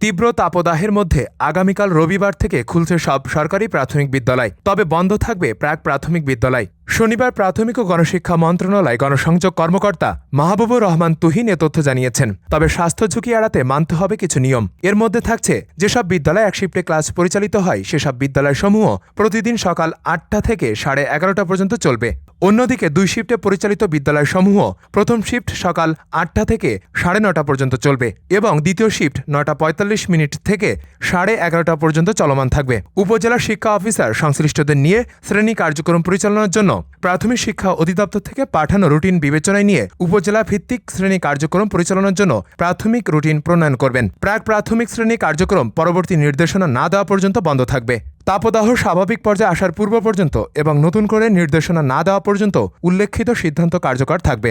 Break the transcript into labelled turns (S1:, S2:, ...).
S1: তীব্র তাপদাহের মধ্যে আগামীকাল রবিবার থেকে খুলছে সব সরকারি প্রাথমিক বিদ্যালয়, তবে বন্ধ থাকবে প্রাক প্রাথমিক বিদ্যালয়। শনিবার প্রাথমিক ও গণশিক্ষা মন্ত্রণালয় গণসংযোগ কর্মকর্তা মাহবুবুর রহমান তুহিন এ তথ্য জানিয়েছেন। তবে স্বাস্থ্য ঝুঁকি এড়াতে মানতে হবে কিছু নিয়ম। এর মধ্যে থাকছে, যেসব বিদ্যালয় এক শিফটে ক্লাস পরিচালিত হয়, সেসব বিদ্যালয়সমূহ প্রতিদিন সকাল আটটা থেকে সাড়ে এগারোটা পর্যন্ত চলবে। অন্যদিকে দুই শিফটে পরিচালিত বিদ্যালয়সমূহ প্রথম শিফট সকাল আটটা থেকে সাড়ে নটা পর্যন্ত চলবে এবং দ্বিতীয় শিফট নটা পঁয়তাল্লিশ মিনিট থেকে সাড়ে এগারোটা পর্যন্ত চলমান থাকবে। উপজেলা শিক্ষা অফিসার সংশ্লিষ্টদের নিয়ে শ্রেণি কার্যক্রম পরিচালনার জন্য প্রাথমিক শিক্ষা অধিদপ্তর থেকে পাঠানো রুটিন বিবেচনায় নিয়ে উপজেলা ভিত্তিক শ্রেণি কার্যক্রম পরিচালনার জন্য প্রাথমিক রুটিন প্রণয়ন করবেন। প্রাক প্রাথমিক শ্রেণি কার্যক্রম পরবর্তী নির্দেশনা না দেওয়া পর্যন্ত বন্ধ থাকবে। তাপদাহ স্বাভাবিক পর্যায়ে আসার পূর্ব পর্যন্ত এবং নতুন করে নির্দেশনা না দেওয়া পর্যন্ত উল্লেখিত সিদ্ধান্ত কার্যকর থাকবে।